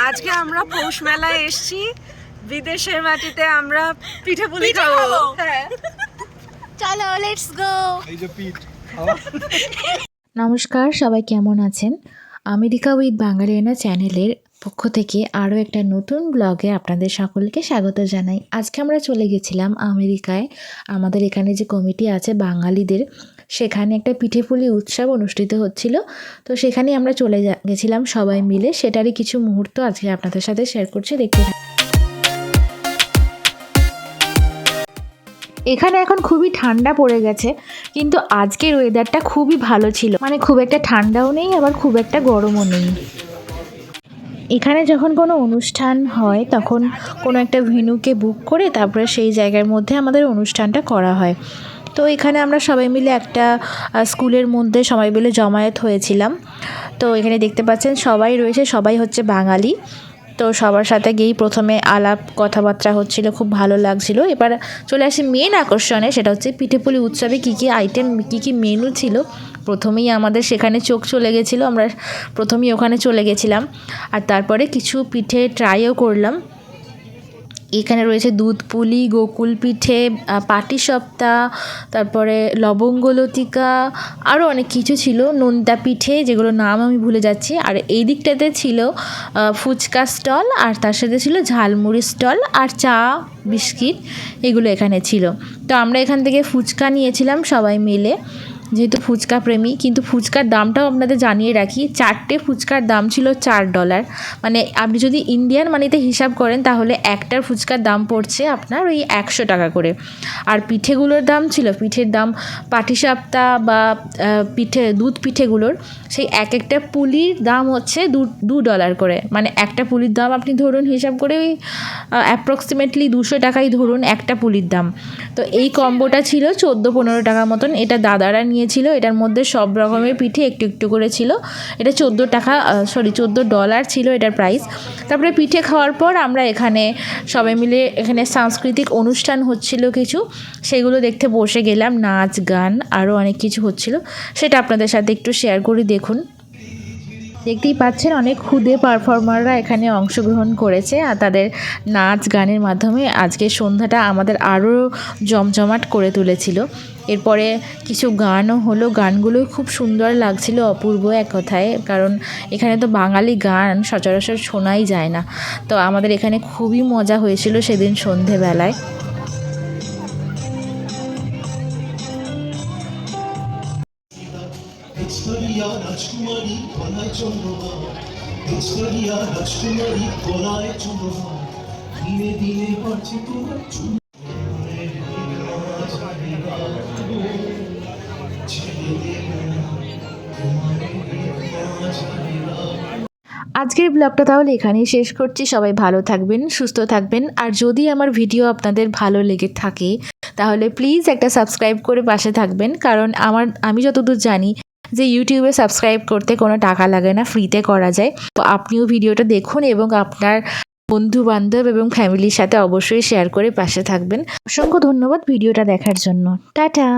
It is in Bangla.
আজকে আমরা পৌষ মেলায় এসেছি। বিদেশের মাটিতে আমরা পিঠে পুলি খাব। হ্যাঁ। চলো লেটস গো এই যে পিঠ নমস্কার সবাই কেমন আছেন? আমেরিকা উইথ বাঙালিয়ানা চ্যানেলের পক্ষ থেকে আরও একটা নতুন ব্লগে আপনাদের সকলকে স্বাগত জানাই। আজকে আমরা চলে গেছিলাম আমেরিকায়। আমাদের এখানে যে কমিটি আছে বাঙালিদের, সেখানে একটা পিঠেপুলি উৎসব অনুষ্ঠিত হচ্ছিল। তো সেখানে আমরা চলে গেছিলাম সবাই মিলে। সেটারই কিছু মুহূর্ত আজকে আপনাদের সাথে শেয়ার করছি, দেখতে এখানে এখন খুবই ঠান্ডা পড়ে গেছে, কিন্তু আজকের ওয়েদারটা খুবই ভালো ছিল। মানে খুব একটা ঠান্ডাও নেই, আবার খুব একটা গরমও নেই। এখানে যখন কোনো অনুষ্ঠান হয়, তখন কোনো একটা ভেন্যুকে বুক করে তারপরে সেই জায়গার মধ্যে আমাদের অনুষ্ঠানটা করা হয়। তো এখানে আমরা সবাই মিলে একটা স্কুলের মধ্যে সবাই মিলে জমায়েত হয়েছিলাম। তো এখানে দেখতে পাচ্ছেন সবাই রয়েছে, সবাই হচ্ছে বাঙালি। তো সবার সাথে গিয়েই প্রথমে আলাপ, কথাবার্তা হচ্ছিল, খুব ভালো লাগছিল। এবার চলে আসি মেন আকর্ষণে, সেটা হচ্ছে পিঠেপুলি উৎসবে কী কী আইটেম কী কী মেনু ছিল। প্রথমেই আমাদের সেখানে চোখ চলে গেছিল, আমরা প্রথমেই ওখানে চলে গেছিলাম। আর তারপরে কিছু পিঠে ট্রাইও করলাম। এখানে রয়েছে দুধ পুলি, গোকুল পিঠে পাটি সপ্তা, তারপরে লবঙ্গলতিকা আরও অনেক কিছু ছিল, নোনতা পিঠে যেগুলো নাম আমি ভুলে যাচ্ছি। আর এই দিকটাতে ছিল ফুচকা স্টল, আর তার সাথে ছিল ঝালমুড়ি স্টল আর চা, বিস্কিট, এগুলো এখানে ছিল। তো আমরা এখান থেকে ফুচকা নিয়েছিলাম সবাই মিলে। যেহেতু ফুচকা প্রেমী কিন্তু ফুচকার দামটাও আপনাদের জানিয়ে রাখি চারটে ফুচকার দাম ছিল চার ডলার। মানে আপনি যদি ইন্ডিয়ান মানিতে হিসাব করেন তাহলে একটার ফুচকার দাম পড়ছে আপনার ওই একশো টাকা করে। আর পিঠেগুলোর দাম ছিল পিঠের দাম পাটিসাপ্তা বা পিঠে দুধ পিঠেগুলোর সেই এক একটা পুলির দাম হচ্ছে দু দু ডলার করে। মানে একটা পুলির দাম আপনি ধরুন হিসাব করে ওই অ্যাপ্রক্সিমেটলি দুশো টাকাই ধরুন একটা পুলির দাম। তো এই কম্বোটা ছিল চোদ্দ পনেরো টাকা মতন। এটা দাদারা নিয়েছিল এটার মধ্যে সব রকমের পিঠে একটু একটু করে ছিল। এটা চোদ্দ টাকা সরি চোদ্দ ডলার ছিল এটার প্রাইস তারপরে পিঠে খাওয়ার পর আমরা এখানে সবাই মিলে এখানে সাংস্কৃতিক অনুষ্ঠান হচ্ছিল কিছু, সেগুলো দেখতে বসে গেলাম, নাচ, গান আরও অনেক কিছু হচ্ছিল। সেটা আপনাদের সাথে একটু শেয়ার করে দেখুন। দেখতেই পাচ্ছেন অনেক ক্ষুদে পারফর্মাররা এখানে অংশগ্রহণ করেছে আর তাদের নাচ গানের মাধ্যমে আজকের সন্ধ্যাটা আমাদের আরও জমজমাট করে তুলেছিল। এরপরে কিছু গানও হলো, গানগুলো খুব সুন্দর লাগছিল অপূর্ব এক কথায়, কারণ এখানে তো বাঙালি গান সচরাচর শোনাই যায় না। তো আমাদের এখানে খুবই মজা হয়েছিল সেদিন সন্ধেবেলায়। ভিক্টোরিয়া রাজকুমারী চন্দ্রমা। ভিক্টোরিয়া রাজকুমারী চন্দ্রমা। দিনে দিনে বাড়ছে আজকের ব্লগটা তাহলে এখানেই শেষ করছি। সবাই ভালো থাকবেন, সুস্থ থাকবেন। আর যদি আমার ভিডিও আপনাদের ভালো লেগে থাকে, তাহলে প্লিজ একটা সাবস্ক্রাইব করে পাশে থাকবেন। কারণ আমার, আমি যতদূর জানি যে ইউটিউবে সাবস্ক্রাইব করতে কোনো টাকা লাগে না ফ্রিতে করা যায়। তো আপনিও ভিডিওটা দেখুন এবং আপনার বন্ধু বান্ধব এবং ফ্যামিলির সাথে অবশ্যই শেয়ার করে পাশে থাকবেন। অসংখ্য ধন্যবাদ ভিডিওটা দেখার জন্য। টাটা!